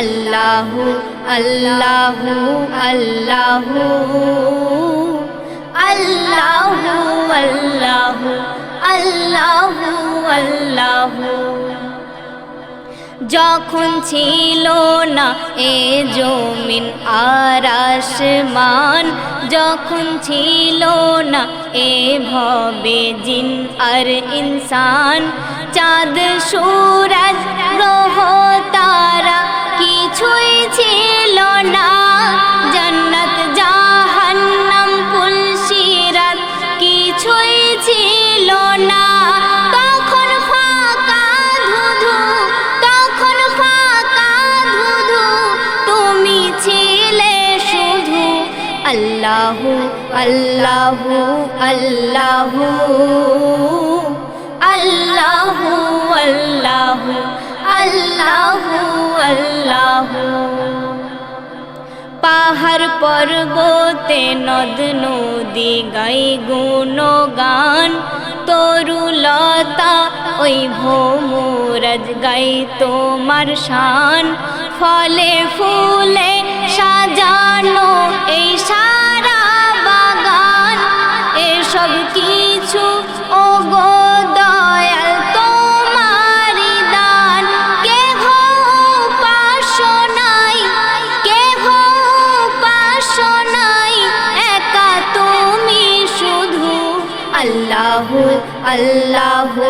আল্লাহু আল্লাহু আল্লাহু। আল্লাহু আল্লাহু আল্লাহু আল্লাহু। যখন ছিল না এ জমিন আর আসমান, যখন ছিল না এ ভবে জিন আর ইনসান, চাঁদ, সুরজ, গ্রহ কিছুই ছিল না। জন্নত, জাহান্নাম পুলসিরাত কিছুই ছিল না। তখন ফাঁকা ধুধু তখন ফাঁকা ধুধু, তুমি ছিলে শুধু আল্লাহু আল্লাহু আল্লাহু আল্লাহু। আল্লাহু। পাহাড় পর্বতে নদ নদী গাই গুণগান, তরুলতা ওই ভোমরাজ গাই তোমার শান। ফলে ফুলে সাজানো এই সারা বাগান, এসব কিছু আল্লাহু আল্লাহু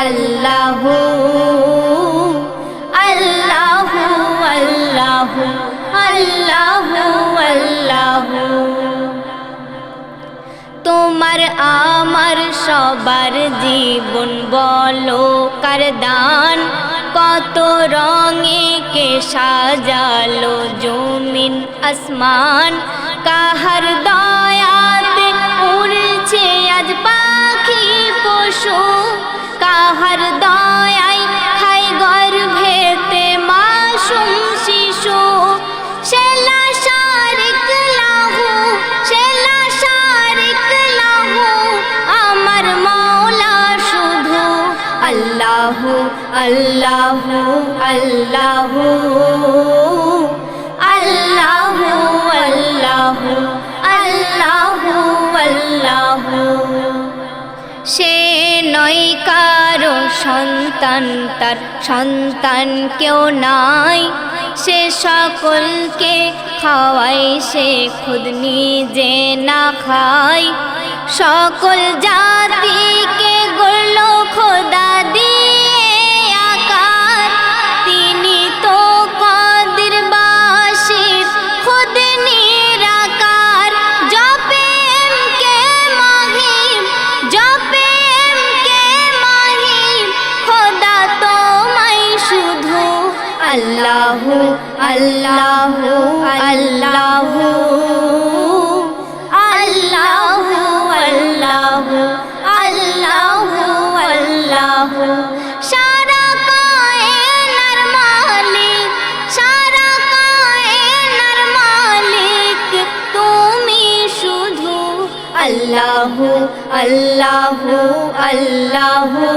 আল্লাহু। আল্লাহু আল্লাহু আল্লাহু আল্লাহু। তোমার আমার সবার জীবন বলো, কার দান? কত রঙে কে সাজালো জমিন, আসমান? কাহার দয়াতে উড়ছে পাখি পশু, কাহার দয়াই খাই গর্ভেতে মাসুম শিশু। শেলা শারিক লাহু, শেলা শারিক লাহু, আমার মৌলা শুধু আল্লাহু আল্লাহু আল্লাহু আল্লাহু। আল্লাহু আল্লাহু আল্লাহু। সন্তান, তার সন্তান কেউ নাই। সে সকলকে খাওয়াই সে খুদ নিজে না খায়। সকল জাতিকে আল্লাহু আল্লাহু আল্লাহু। আল্লাহু আল্লাহু আল্লাহু আল্লাহু। সারা কায়নার মালিক, সারা কায়নার মালিক, তুমি শুধু আল্লাহু আল্লাহু আল্লাহু।